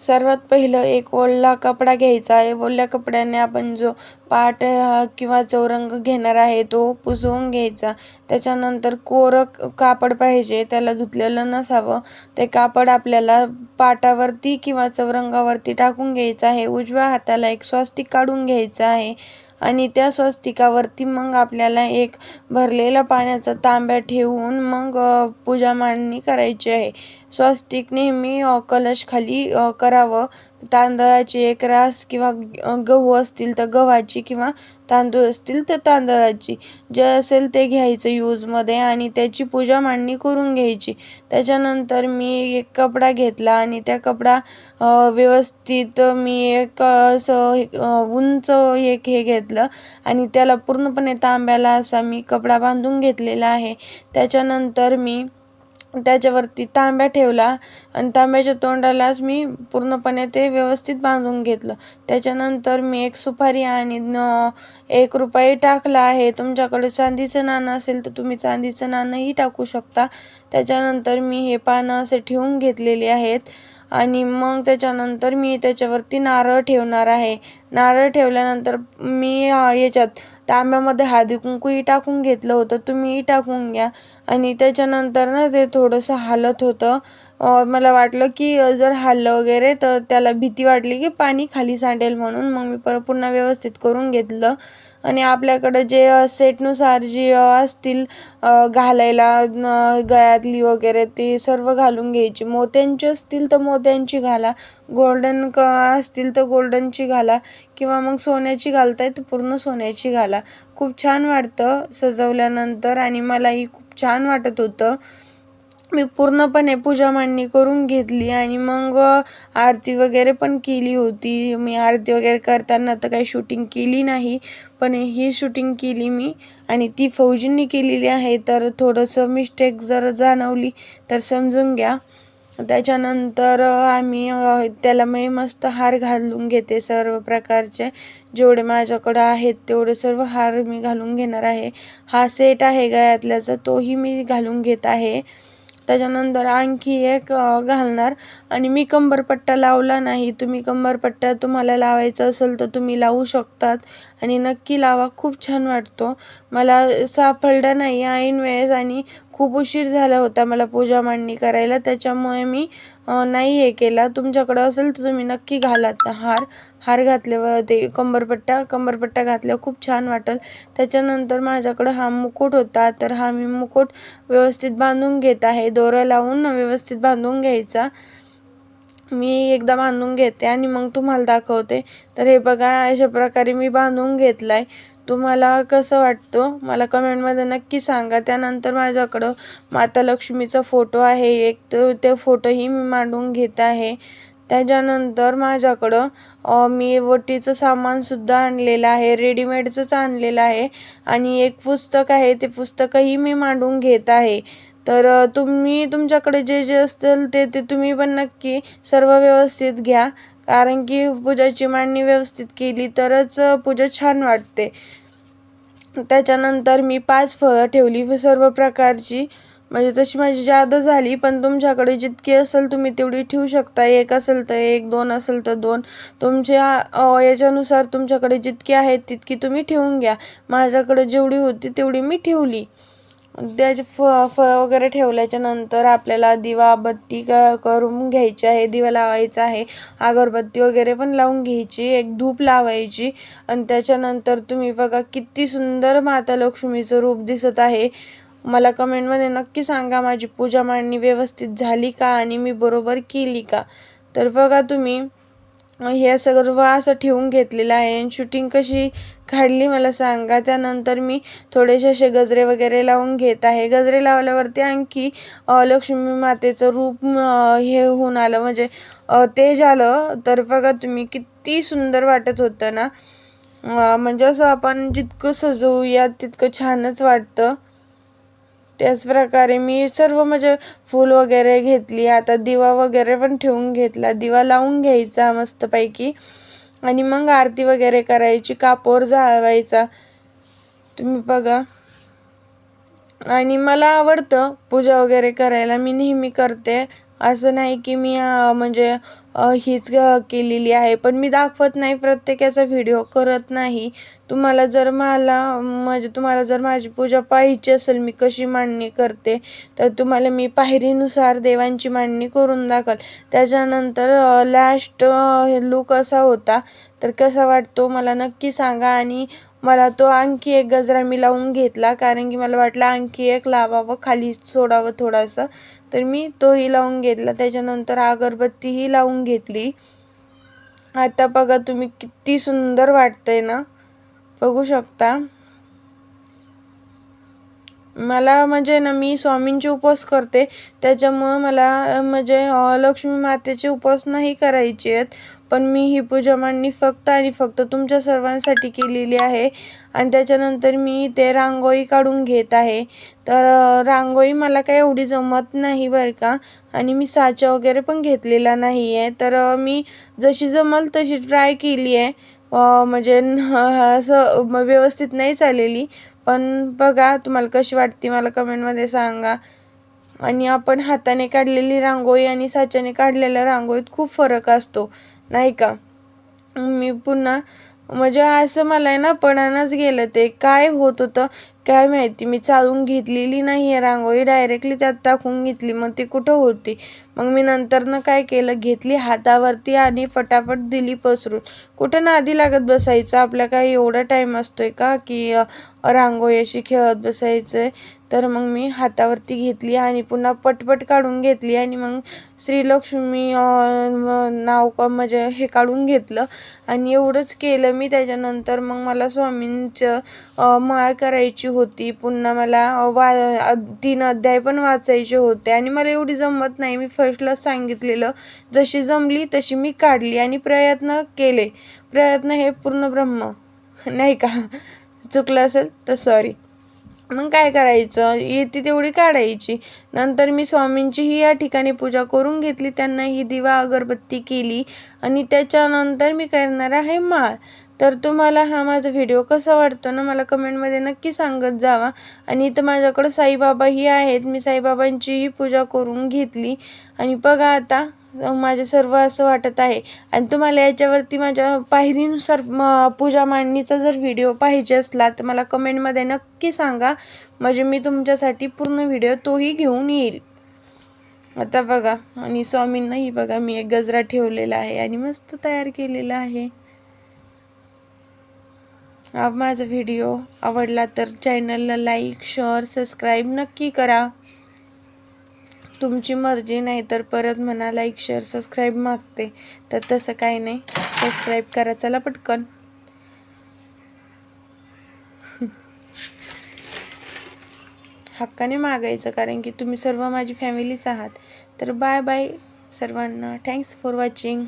सर्वात पहिलं एक ओला कपडा घ्यायचा आहे. ओल्या कपड्याने आपण जो पाट किंवा चौरंग घेणार आहे तो पुसवून घ्यायचा. त्याच्यानंतर कोरं कापड पाहिजे त्याला धुतलेलं नसावं. ते कापड आपल्याला पाटावरती किंवा चौरंगावरती टाकून घ्यायचं आहे. उजव्या हाताला एक स्वस्तिक काढून घ्यायचं आहे. आणि त्या स्वस्तिकावरती मग आपल्याला एक भरलेला पाण्याचा तांब्या ठेवून मग पूजा मांडणी करायची आहे. स्वस्तिक नेहमी कलशखाली करावं. तांदळाची एक रास किंवा गहू असतील तर गव्हाची किंवा तांदूळ असतील तर तांदळाची. जे असेल ते घ्यायचं यूजमध्ये आणि त्याची पूजा मांडणी करून घ्यायची. त्याच्यानंतर मी एक कपडा घेतला आणि त्या कपडा व्यवस्थित मी एक असं उंच एक हे घेतलं आणि त्याला पूर्णपणे तांब्याला असा मी कपडा बांधून घेतलेला आहे. त्याच्यानंतर मी त्याच्यावरती तांब्या ठेवला आणि तांब्याच्या तोंडालाच मी पूर्णपणे ते व्यवस्थित बांधून घेतलं. त्याच्यानंतर मी एक सुपारी आणि एक रुपये टाकला आहे. तुमच्याकडे चांदीचं नाणं असेल तर तुम्ही चांदीचं नाणंही टाकू शकता. त्याच्यानंतर मी हे पानं असे ठेवून घेतलेले आहेत. आणि मग त्याच्यानंतर मी त्याच्यावरती नारळ ठेवणार आहे. नारळ ठेवल्यानंतर मी याच्यात तांब्यामध्ये हळदी कुंकूही टाकून घेतलं होतं. तुम्हीही टाकून घ्या. आणि त्याच्यानंतर ना ते थोडंसं हालत होतं. मला वाटलं की जर हाललं वगैरे तर त्याला भीती वाटली की पाणी खाली सांडेल म्हणून मग मी परत पुन्हा व्यवस्थित करून घेतलं. आणि आपल्याकडं जे सेटनुसार जी असतील घालायला गळ्यातली वगैरे ती सर्व घालून घ्यायची. मोत्यांची असतील तर मोत्यांची घाला. गोल्डन क असतील तर गोल्डनची घाला. किंवा मग सोन्याची घालताय तर पूर्ण सोन्याची घाला. खूप छान वाटतं सजवल्यानंतर आणि मलाही खूप छान वाटत होतं. मी पूर्णपणे पूजा मांडणी करून घेतली आणि मग आरती वगैरे पण केली होती. मी आरती वगैरे करताना तर काही शूटिंग केली नाही पण ही शूटिंग केली मी आणि ती फौजींनी केलेली आहे. तर थोडंसं मिस्टेक जर जाणवली तर समजून घ्या. त्याच्यानंतर आम्ही त्याला मी मस्त हार घालून घेते सर्व प्रकारचे. जेवढे माझ्याकडं आहेत तेवढे सर्व हार मी घालून घेणार आहे. हा सेट आहे गळ्यातल्याचा तोही मी घालून घेत आहे. त्याच्यानंतर आणखी एक घालणार. आणि मी कंबरपट्टा लावला नाही तुम्ही कंबरपट्टा तुम्हाला लावायचा असेल तर तुम्ही लावू शकतात. आणि नक्की लावा. खूप छान वाटतो. मला सापडला नाही ऐन वेळेस आणि खूप उशीर झाला होता मला पूजा मांडणी करायला. त्याच्यामुळे मी नाही हे केला. तुमच्याकडं असेल तर तुम्ही नक्की घाला. हार हार घातल्यावर ते कंबरपट्टा कंबरपट्टा घातल्यावर खूप छान वाटेल. त्याच्यानंतर माझ्याकडं हा मुकुट होता. तर हा मी मुकुट व्यवस्थित बांधून घेत आहे. दोरं लावून व्यवस्थित बांधून घ्यायचा. मी एकदा बांधून घेते आणि मग तुम्हाला दाखवते. तर हे बघा अशा प्रकारे मी बांधून घेतला आहे तुम्हाला कसं वाटतं? मला कमेंटमध्ये नक्की सांगा. त्यानंतर माझ्याकडं माता लक्ष्मीचा फोटो आहे. एक तर ते फोटोही मी मांडून घेत आहे. त्याच्यानंतर माझ्याकडं मी वटीचं सामानसुद्धा आणलेलं आहे. रेडीमेडचंच आणलेलं आहे. आणि एक पुस्तक आहे. ते पुस्तकही मी मांडून घेत आहे. तर तुम्ही तुमच्याकडे जे जे असतील ते ते तुम्ही पण नक्की सर्व व्यवस्थित घ्या. कारण की पूजाची मांडणी व्यवस्थित केली तरच पूजा छान वाटते. त्याच्यानंतर मी पाच फळं ठेवली सर्व प्रकारची. म्हणजे तशी माझी जादा झाली पण तुमच्याकडे जितकी असेल तुम्ही तेवढी ठेवू शकता. एक असेल तर एक दोन असेल तर दोन. तुमच्या याच्यानुसार तुमच्याकडे जितकी आहेत तितकी तुम्ही ठेवून घ्या. माझ्याकडे जेवढी होती तेवढी मी ठेवली. त्याचे फ फळं वगैरे ठेवल्याच्या नंतर आपल्याला दिवा बत्ती क करून घ्यायची आहे दिवा लावायचा आहे. अगरबत्ती वगैरे पण लावून घ्यायची एक धूप लावायची. आणि त्याच्यानंतर तुम्ही बघा किती सुंदर माता लक्ष्मीचं रूप दिसत आहे. मला कमेंटमध्ये नक्की सांगा माझी पूजा मांडणी व्यवस्थित झाली का आणि मी बरोबर केली का? तर बघा तुम्ही हे सर्व असं ठेवून घेतलेलं आहे. आणि शूटिंग कशी काढली मला सांगा. त्यानंतर मी थोडेसे असे गजरे वगैरे लावून घेत आहे. गजरे लावल्यावरती आणखी लक्ष्मी मातेचं रूप हे होऊन आलं. म्हणजे तेज आलं. तर बघा तुम्ही किती सुंदर वाटत होतं ना. म्हणजे असं आपण जितकं सजवूया तितकं छानच वाटतं. त्याचप्रकारे मी सर्व म्हणजे फूल वगैरे घेतली आता दिवा वगैरे पण ठेवून घेतला. दिवा लावून घ्यायचा मस्तपैकी. आणि मग आरती वगैरे करायची कापोर जाळवायचा. तुम्ही बघा. आणि मला आवडतं पूजा वगैरे करायला. मी नेहमी करते. असं नाही की मी म्हणजे हीच केलेली आहे. पण मी दाखवत नाही प्रत्येकाचा व्हिडिओ. करत नाही. तुम्हाला जर मला म्हणजे तुम्हाला जर माझी पूजा पाहायची असेल मी कशी मांडणी करते तर तुम्हाला मी पायरीनुसार देवांची मांडणी करून दाखल त्याच्यानंतर लास्ट लूक असा होता. तर कसा वाटतो मला नक्की सांगा आणि मला तो आणखी एक गजरा मी लावून घेतला कारण की मला वाटलं आणखी एक लावावं खाली सोडावं थोडासा. तर मी तोही लावून घेतला. त्याच्यानंतर अगरबत्तीही लावून घेतली. आता बघा तुम्ही किती सुंदर वाटतंय ना. बघू शकता. मला म्हणजे ना मी स्वामींचे उपवास करते. त्याच्यामुळं मला म्हणजे लक्ष्मी मातेचे उपवास नाही करायचे आहेत पण मी ही पूजा मांडणी फक्त आणि फक्त तुमच्या सर्वांसाठी केलेली आहे. आणि त्याच्यानंतर मी ते रांगोळी काढून घेत आहे. तर रांगोळी मला काही एवढी जमत नाही बरं का. आणि मी साचा वगैरे पण घेतलेला नाही आहे तर मी जशी जमल तशी ट्राय केली आहे. म्हणजे असं व्यवस्थित नाही चाललेली. पण बघा तुम्हाला कशी वाटते मला कमेंटमध्ये सांगा. आणि आपण हाताने काढलेली रांगोळी आणि साच्याने काढलेल्या रांगोळीत खूप फरक असतो. नाही का? मी पुन्हा म्हणजे असं मला आहे ना पणानच गेलं ते. काय होत होतं काय माहिती. मी चालून घेतलेली नाही आहे रांगोळी. डायरेक्टली त्यात टाकून घेतली. मग ती कुठं होती? मग मी नंतरनं काय केलं? घेतली हातावरती आणि फटाफट दिली पसरून. कुठं नादी लागत बसायचं? आपल्या काय एवढा टाईम असतोय का? की रांगोळी अशी खेळत बसायचं आहे तर मग मी हातावरती घेतली आणि पुन्हा पटपट काढून घेतली आणि मग श्रीलक्ष्मी नाव का म्हणजे हे काढून घेतलं. आणि एवढंच केलं मी. त्याच्यानंतर मग मला स्वामींचं माळ करायची होती. पुन्हा मला वा तीन अध्याय पण वाचायचे होते. आणि मला एवढी जमत नाही. मी फर्स्टला सांगितलेलं. जशी जमली तशी मी काढली आणि प्रयत्न केले. प्रयत्न हे पूर्ण ब्रह्म. नाही का? चुकलं असेल तर सॉरी मग काय करायचं? येते तेवढी काढायची. नंतर मी स्वामींचीही या ठिकाणी पूजा करून घेतली. त्यांना ही दिवा अगरबत्ती केली. आणि त्याच्यानंतर मी करणार आहे माळ. तर तुम्हाला हा माझा व्हिडिओ कसा वाटतो ना मला कमेंटमध्ये नक्की सांगत जावा. आणि इथं माझ्याकडं साईबाबाही आहेत. मी साईबाबांचीही पूजा करून घेतली. आणि बघा आता माझे सर्व असं वाटत आहे. आणि तुम्हाला याच्यावरती माझ्या पायरीनुसार म- पूजा मांडणीचा जर व्हिडिओ पाहिजे असला तर मला कमेंटमध्ये नक्की सांगा. म्हणजे मी तुमच्यासाठी पूर्ण व्हिडिओ तोही घेऊन येईल. आता बघा आणि स्वामींनाही बघा मी एक गजरा ठेवलेला आहे आणि मस्त तयार केलेला आहे. माझा व्हिडिओ आवडला तर चॅनलला लाईक शेअर सबस्क्राईब नक्की करा. तुमची मर्जी नाही तर परत म्हणा लाईक शेअर सबस्क्राईब मागते. तर तसं काही नाही. सबस्क्राईब करा चला पटकन. हक्काने मागायचं कारण की तुम्ही सर्व माझी फॅमिलीच आहात. तर बाय बाय सर्वांना. Thanks for watching